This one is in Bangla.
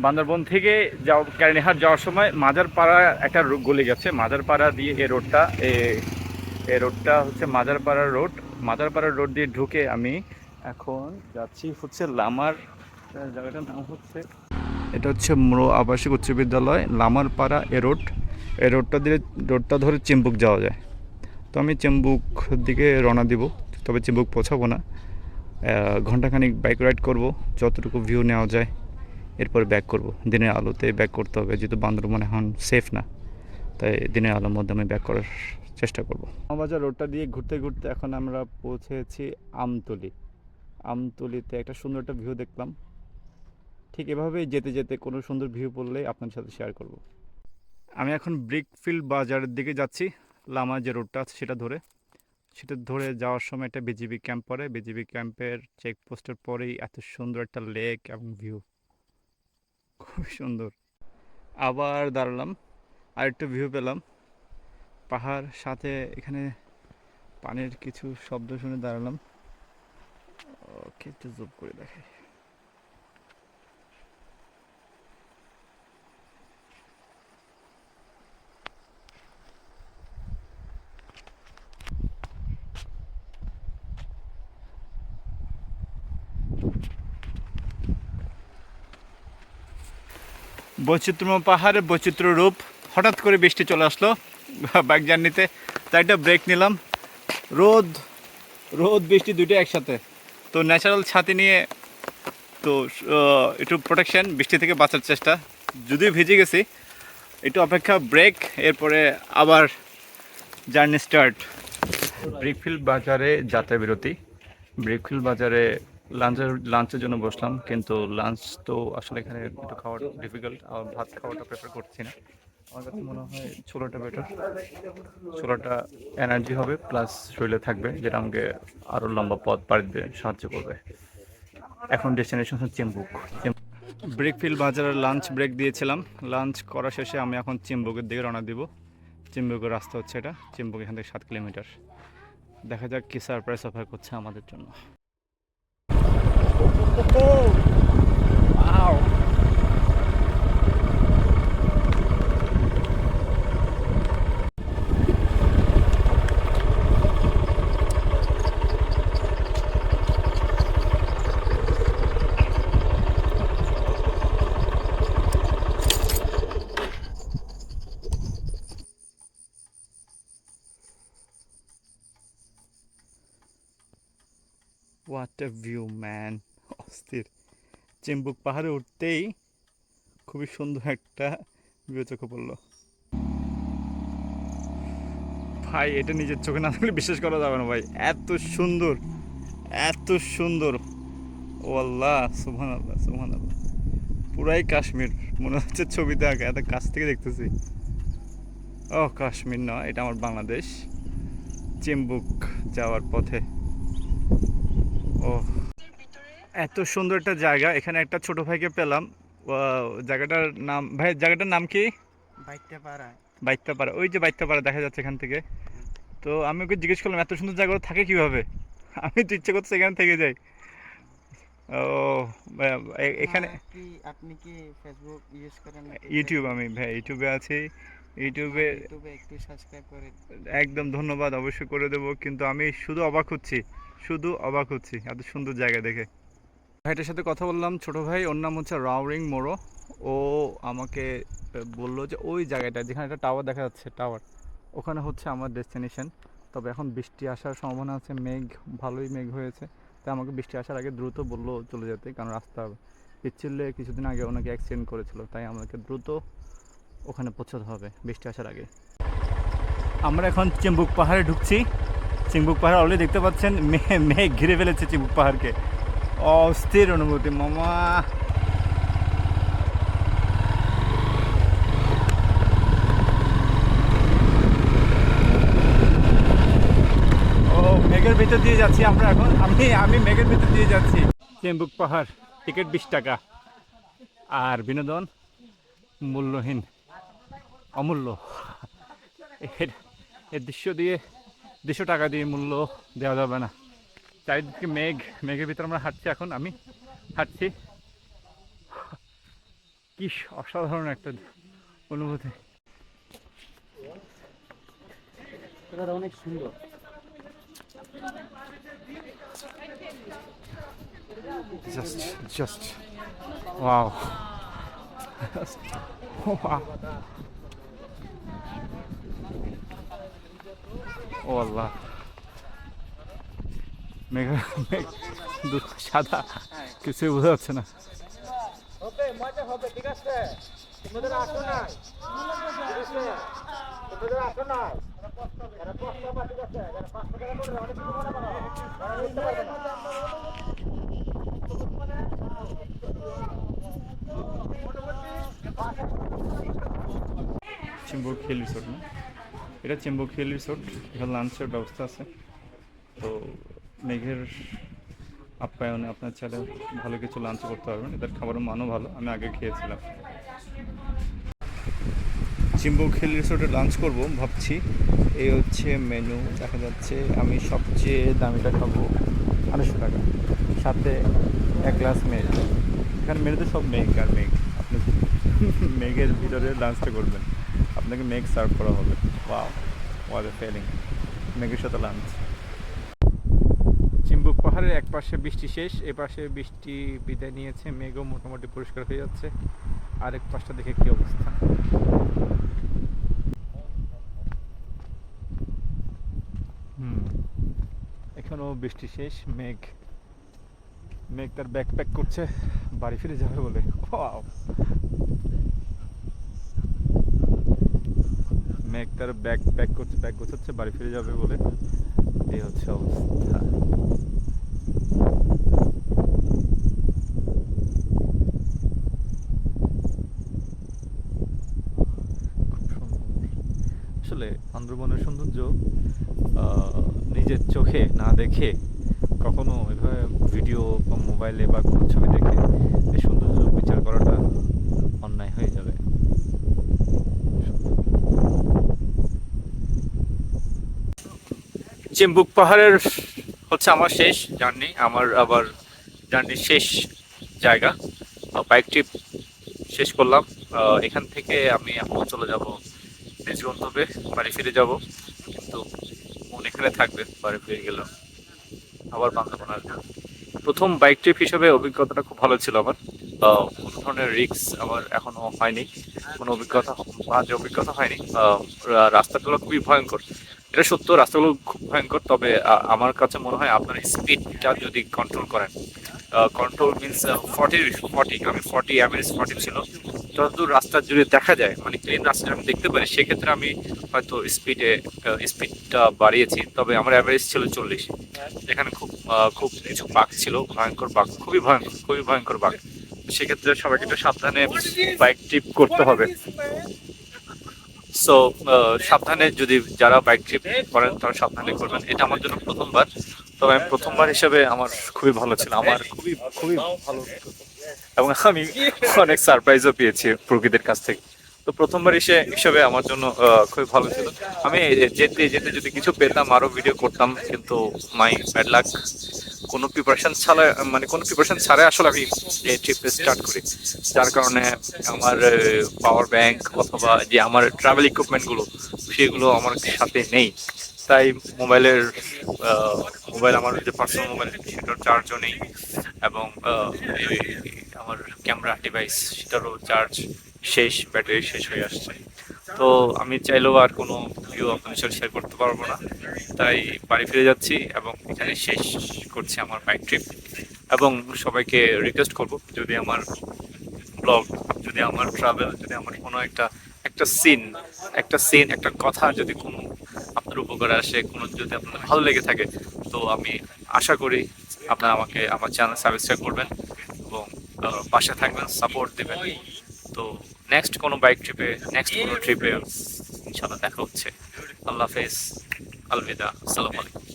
বান্দরবন থেকে যাও ক্যারিনিহাট যাওয়ার সময় মাজারপাড়া একটা গলি গেছে। মাজারপাড়া দিয়ে এই রোডটা, এ- রোডটা হচ্ছে মাজারপাড়া রোড। মাজারপাড়া রোড দিয়ে ঢুকে আমি এখন যাচ্ছি হচ্ছে লামার জায়গাটার নাম হচ্ছে এটা হচ্ছে মরো আবাসিক উচ্চ বিদ্যালয়, লামারপাড়া এ রোড। এই রোডটা দিয়ে, রোডটা ধরে চিম্বুক যাওয়া যায়। তো আমি চিম্বুক দিকে রওনা দিব, তবে চিম্বুক পৌঁছাবো না। ঘন্টাখানিক বাইক রাইড করব, যতটুকু ভিউ নেওয়া যায়। এরপর ব্যাক করব। দিনের আলোতে ব্যাক করতে হবে, যেহেতু বান্দরবন এখন সেফ না, তাই দিনের আলোর মধ্যে আমি ব্যাক করার চেষ্টা করব। বাজার রোডটা দিয়ে ঘুরতে ঘুরতে এখন আমরা পৌঁছেছি আমতলি। আমতলিতে একটা সুন্দর একটা ভিউ দেখলাম। ঠিক এভাবেই যেতে যেতে কোনো সুন্দর ভিউ পড়লে আপনার সাথে শেয়ার করব। আমি এখন ব্রিকফিল্ড বাজারের দিকে যাচ্ছি, লামা যে রোডটা আছে সেটা ধরে। সেটা ধরে যাওয়ার সময় একটা বিজিবি ক্যাম্প পড়ে বিজিবি ক্যাম্পের চেকপোস্টের পরেই এত সুন্দর একটা লেক এবং ভিউ খুবই সুন্দর। আবার দাঁড়ালাম আর একটু ভিউ পেলাম। পাহাড় সাথে এখানে পানির কিছু শব্দ শুনে দাঁড়ালাম। ওকে, একটু জুপ করে দেখাই। বৈচিত্র্যময় পাহাড়ের বৈচিত্র্য রূপ। হঠাৎ করে বৃষ্টি চলে আসলো বাইক জার্নিতে তাই একটা ব্রেক নিলাম। রোদ রোদ, বৃষ্টি দুটো একসাথে। তো ন্যাচারাল ছাতি নিয়ে তো একটু প্রোটেকশন বৃষ্টি থেকে বাঁচার চেষ্টা। যদিও ভিজে গেছি, একটু অপেক্ষা ব্রেক এরপরে আবার জার্নি স্টার্ট ব্রিকফিল্ড বাজারে যাত্রা বিরতি ব্রিকফিল্ড বাজারে লাঞ্চের লাঞ্চের জন্য বসলাম, কিন্তু লাঞ্চ তো আসলে এখানে একটু খাওয়া ডিফিকাল্ট আর ভাত খাওয়াটা প্রেফার করছি না। আমার কাছে মনে হয় ছোলাটা বেটার ছোলাটা এনার্জি হবে প্লাস শরীরে থাকবে, যেটা আমাকে আরও লম্বা পথ পাড়ি দিতে সাহায্য করবে। এখন ডেস্টিনেশন হচ্ছে চেম্বুক ব্রেকফিল্ড বাজারে লাঞ্চ ব্রেক দিয়েছিলাম। লাঞ্চ করা শেষে আমি এখন চেম্বুকের দিকে রওনা দিব। চিম্বুকের রাস্তা হচ্ছে এটা। চিম্বুক এখান থেকে সাত কিলোমিটার। দেখা যাক কী সারপ্রাইজ অফার করছে আমাদের জন্য। Wow. What a view man অস্থির। চিম্বুক পাহাড়ে উঠতেই খুবই সুন্দর একটা চোখে পড়ল। ভাই, এটা নিজের চোখে না থাকলে বিশ্বাস করা যাবে না ভাই। এত সুন্দর এত সুন্দর। ও আল্লাহ সুবহান আল্লাহ সুবহান আল্লাহ পুরাই কাশ্মীর, মনে হচ্ছে ছবিতে আঁকা এত কাছ থেকে দেখতেছি। ও, কাশ্মীর নয় এটা আমার বাংলাদেশ। চিম্বুক যাওয়ার পথে ও এত সুন্দর একটা জায়গা। এখানে একটা ছোট ভাইকে পেলাম। জায়গাটার নাম ভাই জায়গাটার নাম কি? বাইকটা পাড়ায় বাইত্তাপাড়া ওই যে বাইত্তাপাড়া দেখা যাচ্ছে এখান থেকে। তো আমি ওকে জিজ্ঞেস করলাম এত সুন্দর জায়গা থাকে কীভাবে? আমি তো ইচ্ছে করছে এখানে থেকে যাই। ও এখানে হ্যাঁ, কি আপনি কি ফেসবুক ইউজ করেন? ইউটিউব আমি ভাই ইউটিউবে আছি। ইউটিউবে ইউটিউবে একটু সাবস্ক্রাইব করে একদম ধন্যবাদ অবশ্যই করে দেবো। কিন্তু আমি শুধু অবাক হচ্ছি শুধু অবাক হচ্ছি এত সুন্দর জায়গা দেখে। ভাইটার সাথে কথা বললাম, ছোট ভাই, ওর নাম হচ্ছে রাউরিং মোরো। ও আমাকে বলল যে ওই জায়গাটা যেখানে একটা টাওয়ার দেখা যাচ্ছে টাওয়ার ওখানে হচ্ছে আমার ডেস্টিনেশন তবে এখন বৃষ্টি আসার সম্ভাবনা আছে, মেঘ, ভালোই মেঘ হয়েছে। তাই আমাকে বৃষ্টি আসার আগে দ্রুত বলল চলে যেতে, কারণ রাস্তা পিচ্ছিলে কিছুদিন আগে ওনাকে অ্যাক্সিডেন্ট করেছিল। তাই আমাকে দ্রুত ওখানে পৌঁছাতে হবে বৃষ্টি আসার আগে। আমরা এখন চিম্বুক পাহাড়ে ঢুকছি। চিম্বুক পাহাড় অলরেডি দেখতে পাচ্ছেন মেঘ ঘিরে ফেলেছে চিম্বুক পাহাড়কে। অস্থির অনুভূতি, মামা। ও, মেঘের ভিতর দিয়ে যাচ্ছি আমরা এখন। আমি আমি মেঘের ভিতর দিয়ে যাচ্ছি। চিম্বুক পাহাড়, টিকিট বিশ টাকা। আর বিনোদন মূল্যহীন, অমূল্য। এর দৃশ্য দিয়ে, দুশো টাকা দিয়ে মূল্য দেওয়া যাবে না। চারিদিকে মেঘ মেঘের ভিতরে আমরা হাঁটছি এখন আমি হাঁটছি। কি অসাধারণ একটা অনুভূতি। এটা অনেক সুন্দর। Just just wow wow ও আল্লাহ। মেঘ সাদা কিছুই বোঝা যাচ্ছে না। হবে মজা হবে ঠিক আছে? তোমাদের আসো তোমাদের আসো না। খেল রিসোর্ট না? এটা চেম্বুর খেল রিসোর্ট এখানে লাঞ্চের ব্যবস্থা আছে। তো মেঘের আপ্যায়নে আপনার চাইলে ভালো কিছু লাঞ্চ করতে পারবেন এদের খাবারের মানও ভালো। আমি আগে খেয়েছিলাম। চিম্বু খেল রিসোর্টে লাঞ্চ করব, ভাবছি। এই হচ্ছে মেনু দেখা যাচ্ছে আমি সবচেয়ে দামিটা খাব আড়াইশো টাকা। সাথে এক গ্লাস মেঘ। এখানে মেনুতে সব মেঘ আর মেঘ। আপনি মেঘের ভিতরে লাঞ্চটা করবেন। আপনাকে মেঘ সার্ভ করা হবে। ওয়াও ওয়াজ এ ফিলিং মেঘের সাথে লাঞ্চ চিম্বুক পাহাড়ের এক পাশে বৃষ্টি শেষ এ পাশে বৃষ্টি বিদায় নিয়েছে, মেঘও মোটামুটি পরিষ্কার হয়ে যাচ্ছে। আরেক পাশটা দেখে কি অবস্থা? এখনও বৃষ্টি শেষ, মেঘ মেঘ তার ব্যাকপ্যাক করছে, বাড়ি ফিরে যাবে বলে! মেঘ তার ব্যাগ প্যাক করছে ব্যাগ গোছাচ্ছে বাড়ি ফিরে যাবে বলে। এই হচ্ছে অবস্থা খুব সুন্দর আসলে আন্দ্রবনের সৌন্দর্য নিজের চোখে না দেখে কখনো এভাবে ভিডিও বা মোবাইলে বা কোনো ছবি দেখে এই সৌন্দর্য বিচার করাটা অন্যায় হয়ে যাবে। চিম্বুক পাহাড়ের হচ্ছে আমার শেষ জার্নি, আমার আবার জার্নির শেষ জায়গা। বাইক ট্রিপ শেষ করলাম। এখান থেকে আমি এখন চলে যাব নিজ গন্তব্যে বাড়ি ফিরে যাব। কিন্তু মন এখানে থাকবে, বাড়ি ফিরে গেলাম। আবার বান্দরবান প্রথম বাইক ট্রিপ হিসেবে অভিজ্ঞতাটা খুব ভালো ছিল আমার। কোনো ধরনের রিস্ক আমার এখনও হয়নি। কোনো অভিজ্ঞতা, বাজে অভিজ্ঞতা হয়নি। রাস্তাগুলো খুবই ভয়ঙ্কর। এটা সত্য, রাস্তাগুলো খুব ভয়ঙ্কর। তবে আমার কাছে মনে হয় আপনার স্পিডটা যদি কন্ট্রোল করেন কন্ট্রোল মিনস ফর্টি ফর্টি আমি ফর্টি অ্যাভারেজ ফর্টি ছিল। যতদূর রাস্তা যদি দেখা যায় মানে ক্লিন রাস্তা আমি দেখতে পারি, সেক্ষেত্রে আমি হয়তো স্পিডে স্পিডটা বাড়িয়েছি, তবে আমার অ্যাভারেজ ছিল চল্লিশ। এখানে খুব খুব কিছু বাঘ ছিল, ভয়ঙ্কর বাঘ, খুবই ভয়ঙ্কর খুবই ভয়ঙ্কর বাঘ। সেক্ষেত্রে সবাইকে একটু সাবধানে বাইক ট্রিপ করতে হবে। সো সাবধানে যদি যারা বাইক ট্রিপ করেন, তারা সাবধানে করবেন। এটা আমার জন্য প্রথমবার। তবে আমি প্রথমবার হিসেবে আমার খুবই ভালো ছিল, আমার খুবই খুবই ভালো এবং আমি অনেক সারপ্রাইজও পেয়েছি প্রকৃতির কাছ থেকে। তো প্রথমবার এসে হিসেবে আমার জন্য খুবই ভালো ছিল। আমি যেতে যেতে যদি কিছু পেতাম আরও ভিডিও করতাম, কিন্তু মাই ব্যাড লাক কোনো প্রিপারেশন ছাড়া মানে কোনো প্রিপারেশন ছাড়াই আসলে আমি এই ট্রিপে স্টার্ট করি। যার কারণে আমার পাওয়ার ব্যাংক অথবা যে আমার ট্রাভেল ইকুইপমেন্টগুলো সেগুলো আমার সাথে নেই। তাই মোবাইলের মোবাইল আমার যে পার্সোনাল মোবাইল, সেটার চার্জও নেই। এবং আমার ক্যামেরা ডিভাইস সেটারও চার্জ শেষ ব্যাটারি শেষ হয়ে আসছে। তো আমি চাইলেও আর কোনো ভিডিও আপনাদের সাথে শেয়ার করতে পারব না। তাই বাড়ি ফিরে যাচ্ছি এবং এখানে শেষ করছি আমার বাইক ট্রিপ এবং সবাইকে রিকোয়েস্ট করব, যদি আমার ব্লগ যদি আমার ট্রাভেল যদি আমার কোনো একটা একটা সিন একটা সিন একটা কথা যদি কোনো আপনার উপকারে আসে, কোনো যদি আপনার ভালো লেগে থাকে, তো আমি আশা করি আপনারা আমাকে আমার চ্যানেল সাবস্ক্রাইব করবেন এবং পাশে থাকবেন সাপোর্ট দেবেন। তো নেক্সট কোনো বাইক ট্রিপে নেক্সট কোনো ট্রিপে ইনশাল্লাহ দেখা হচ্ছে। আল্লাহ হাফেজ। আলবিদা। আসসালামু আলাইকুম।